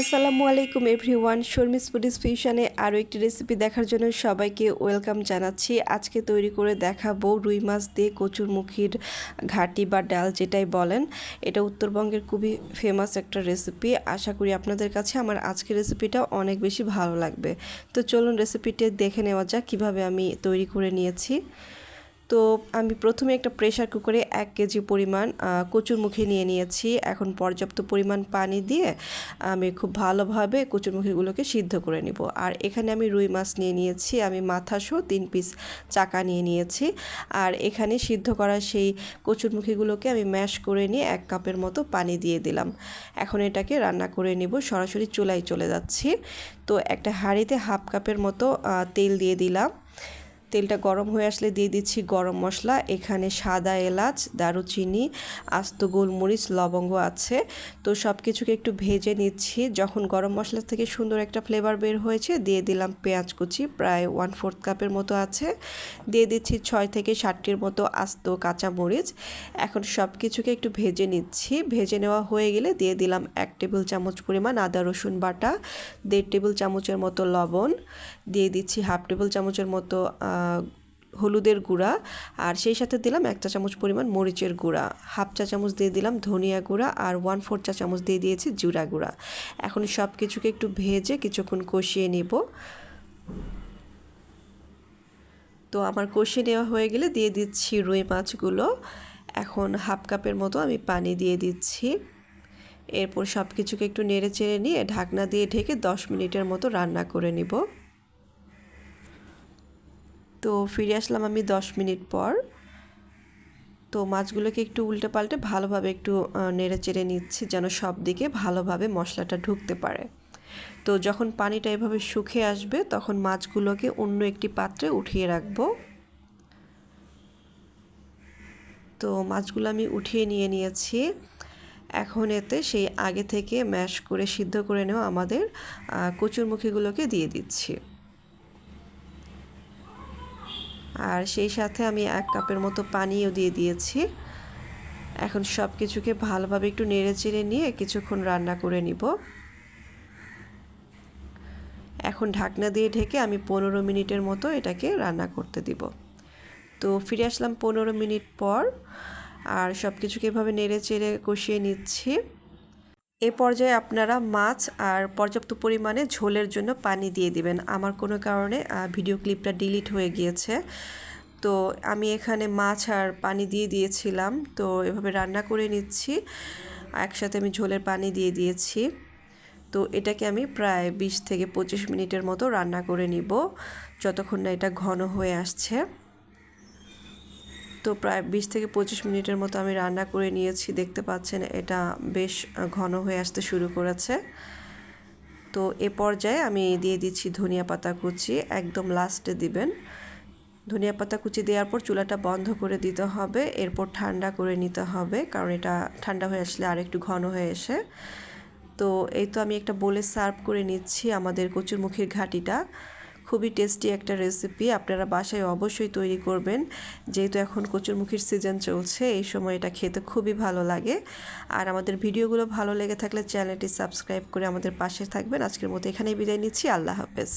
আসসালামু আলাইকুম everyone, Sharmi's foodies ফিউশনে আরও একটি রেসিপি দেখার জন্য সবাইকে ওয়েলকাম জানাচ্ছি। আজকে তৈরি করে দেখাবো রুই মাছ দিয়ে কচুরমুখীর ঘাটি বা ডাল যেটাই বলেন। এটা উত্তরবঙ্গের খুবই ফেমাস একটা রেসিপি আশা করি আপনাদের কাছে আমার আজকের রেসিপিটা অনেক বেশি ভালো লাগবে। তো চলুন রেসিপিটি দেখে নেওয়া যাক কীভাবে আমি তৈরি করে নিয়েছি। তো আমি প্রথমে একটা প্রেশার কুকারে এক কেজি পরিমাণ কচুরমুখী নিয়ে নিয়েছি। এখন পর্যাপ্ত পরিমাণ পানি দিয়ে আমি খুব ভালোভাবে কচুরমুখীগুলোকে সিদ্ধ করে নিব। আর এখানে আমি রুই মাছ নিয়ে নিয়েছি, আমি মাথাসহ তিন পিস চাকা নিয়ে নিয়েছি। আর এখানে সিদ্ধ করা সেই কচুরমুখীগুলোকে আমি ম্যাশ করে নিয়ে এক কাপের মতো পানি দিয়ে দিলাম। এখন এটাকে রান্না করে নিব, সরাসরি চুলায় চলে যাচ্ছি। তো একটা হাঁড়িতে হাফ কাপের মতো তেল দিয়ে দিলাম। তেলটা গরম হয়ে আসলে দিয়ে দিচ্ছি গরম মশলা। এখানে সাদা এলাচ, দারুচিনি, আস্ত গোলমরিচ, লবঙ্গ আছে। তো সব কিছুকে একটু ভেজে নিচ্ছি। যখন গরম মশলা থেকে সুন্দর একটা ফ্লেভার বের হয়েছে, দিয়ে দিলাম পেঁয়াজ কুচি, প্রায় ওয়ান ফোর্থ কাপের মতো আছে। দিয়ে দিচ্ছি ছয় থেকে ষাটটির মতো আস্ত কাঁচা মরিচ এখন সব কিছুকে একটু ভেজে নিচ্ছি। ভেজে নেওয়া হয়ে গেলে দিয়ে দিলাম এক টেবিল চামচ পরিমাণ আদা, রসুন বাটা, দেড় টেবিল চামচের মতো লবণ, দিয়ে দিচ্ছি হাফ টেবিল চামচের মতো হলুদের গুঁড়া, আর সেই সাথে দিলাম এক চা চামচ পরিমাণ মরিচের গুঁড়া, হাফ চা চামচ দিয়ে দিলাম ধনিয়া গুঁড়া, আর ওয়ান ফোর চা চামচ দিয়ে দিয়েছি জিরা গুঁড়া। এখন সব কিছুকে একটু ভেজে কিছুক্ষণ কষিয়ে নেব। তো আমার কষিয়ে নেওয়া হয়ে গেলে দিয়ে দিচ্ছি রুই মাছগুলো। এখন হাফ কাপের মতো আমি পানি দিয়ে দিচ্ছি। এরপর সব কিছুকে একটু নেড়ে চেড়ে নিয়ে ঢাকনা দিয়ে ঢেকে দশ মিনিটের মতো রান্না করে নিব। তো ফিরে আসলাম আমি দশ মিনিট পর। তো মাছগুলোকে একটু উল্টে পাল্টে ভালোভাবে একটু নেড়ে চেড়ে নিচ্ছি যেন সব দিকে ভালোভাবে মশলাটা ঢুকতে পারে। তো যখন পানিটা এভাবে শুকিয়ে আসবে তখন মাছগুলোকে অন্য একটি পাত্রে উঠিয়ে রাখব। তো মাছগুলো আমি উঠিয়ে নিয়ে নিয়েছি। এখন এতে সেই আগে থেকে ম্যাশ করে সিদ্ধ করে নেওয়া আমাদের কচুরমুখীগুলোকে দিয়ে দিচ্ছি। আর সেই সাথে আমি এক কাপের মতো পানিও দিয়ে দিয়েছি। এখন সব কিছুকে ভালোভাবে একটু নেড়ে চেড়ে নিয়ে কিছুক্ষণ রান্না করে নিব। এখন ঢাকনা দিয়ে ঢেকে আমি পনেরো মিনিটের মতো এটাকে রান্না করতে দিব। তো ফিরে আসলাম পনেরো মিনিট পর আর সব কিছুকে এভাবে নেড়ে চেড়ে কষিয়ে নিচ্ছি। এ পর্যায়ে আপনারা মাছ আর পর্যাপ্ত পরিমাণে ঝোলের জন্য পানি দিয়ে দিবেন। আমার কোনো কারণে ভিডিও ক্লিপটা ডিলিট হয়ে গিয়েছে। তো আমি এখানে মাছ আর পানি দিয়ে দিয়েছিলাম। তো এভাবে রান্না করে নিচ্ছি। একসাথে আমি ঝোলের পানি দিয়ে দিয়েছি। তো এটাকে আমি প্রায় বিশ থেকে পঁচিশ মিনিটের মতো রান্না করে নিব, যতক্ষণ না এটা ঘন হয়ে আসছে। তো প্রায় বিশ থেকে পঁচিশ মিনিটের মতো আমি রান্না করে নিয়েছি, দেখতে পাচ্ছেন এটা বেশ ঘন হয়ে আসতে শুরু করেছে। তো এ পর্যায়ে আমি দিয়ে দিচ্ছি ধনিয়া পাতা কুচি, একদম লাস্টে দিবেন। ধনিয়া পাতা কুচি দেওয়ার পর চুলাটা বন্ধ করে দিতে হবে, এরপর ঠান্ডা করে নিতে হবে, কারণ এটা ঠান্ডা হয়ে আসলে আর একটু ঘন হয়ে এসে। তো এই তো আমি একটা বলে সার্ভ করে নিচ্ছি আমাদের কচুরমুখীর ঘাটিটা। খুবই টেস্টি একটা রেসিপি আপনারা বাসায় অবশ্যই তৈরি করবেন। যেহেতু এখন কচুরমুখীর সিজন চলছে, এই সময় এটা খেতে খুবই ভালো লাগে। আর আমাদের ভিডিওগুলো ভালো লেগে থাকলে চ্যানেলটি সাবস্ক্রাইব করে আমাদের পাশে থাকবেন। আজকের মতো এখানেই বিদায় নিচ্ছি। আল্লাহ হাফেজ।